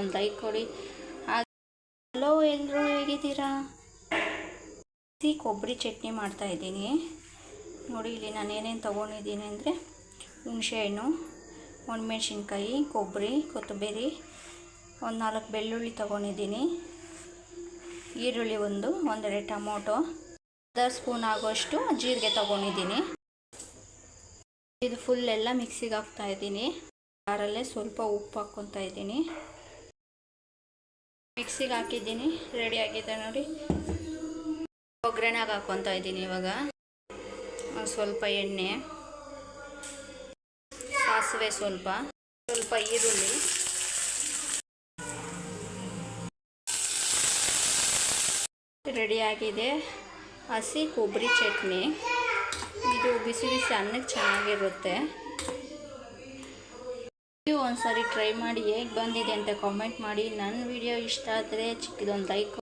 ಒಂದು ಲೈಕ್ ಕೊಡಿ. ಹಲೋ ಎಲ್ಲರೂ ಹೇಗಿದ್ದೀರಾ? ಸಿ ಕೊಬ್ಬರಿ ಚಟ್ನಿ ಮಾಡ್ತಾ ಇದ್ದೀನಿ. ನೋಡಿ ಇಲ್ಲಿ ನಾನು ಏನೇನು ತೊಗೊಂಡಿದ್ದೀನಿ ಅಂದರೆ ಹುಣಸೆಹಣ್ಣು, ಒಣಮೆಣ್ಸಿನ್ಕಾಯಿ, ಕೊಬ್ಬರಿ, ಕೊತ್ತಂಬರಿ, ಒಂದು ನಾಲ್ಕು ಬೆಳ್ಳುಳ್ಳಿ ತೊಗೊಂಡಿದ್ದೀನಿ. ಈರುಳ್ಳಿ ಒಂದು, ಒಂದೆರಡು ಟೊಮೊಟೊ, ಅರ್ಧ ಸ್ಪೂನ್ ಆಗೋಷ್ಟು ಜೀರಿಗೆ ತೊಗೊಂಡಿದ್ದೀನಿ. ಇದು ಫುಲ್ ಎಲ್ಲ ಮಿಕ್ಸಿಗೆ ಹಾಕ್ತಾ ಇದ್ದೀನಿ. ಕಾರಲ್ಲೇ ಸ್ವಲ್ಪ ಉಪ್ಪು ಹಾಕ್ಕೊತಾ ಇದ್ದೀನಿ. ಮಿಕ್ಸಿಗೆ ಹಾಕಿದ್ದೀನಿ ರೆಡಿ ಆಗಿದೆ ನೋಡಿ. ಒಗ್ಗರಣೆಗೆ ಹಾಕೊತ ಇದ್ದೀನಿ ಇವಾಗ. ಸ್ವಲ್ಪ ಎಣ್ಣೆ, ಸಾಸಿವೆ ಸ್ವಲ್ಪ ಸ್ವಲ್ಪ ಈರುಳ್ಳಿ. ರೆಡಿಯಾಗಿದೆ ಹಸಿ ಕೊಬ್ಬರಿ ಚಟ್ನಿ. ಇದು ಬಿಸಿ ಬಿಸಿ ಅನ್ನಕ್ಕೆ ಚೆನ್ನಾಗಿರುತ್ತೆ. ನೀವು ಒಂದ್ಸರಿ ಟ್ರೈ ಮಾಡಿ ಹೇಗೆ ಬಂದಿದೆ ಅಂತ ಕಾಮೆಂಟ್ ಮಾಡಿ. ನನ್ನ ವಿಡಿಯೋ ಇಷ್ಟ ಆದರೆ ಚಿಕ್ಕದೊಂದು ಲೈಕ್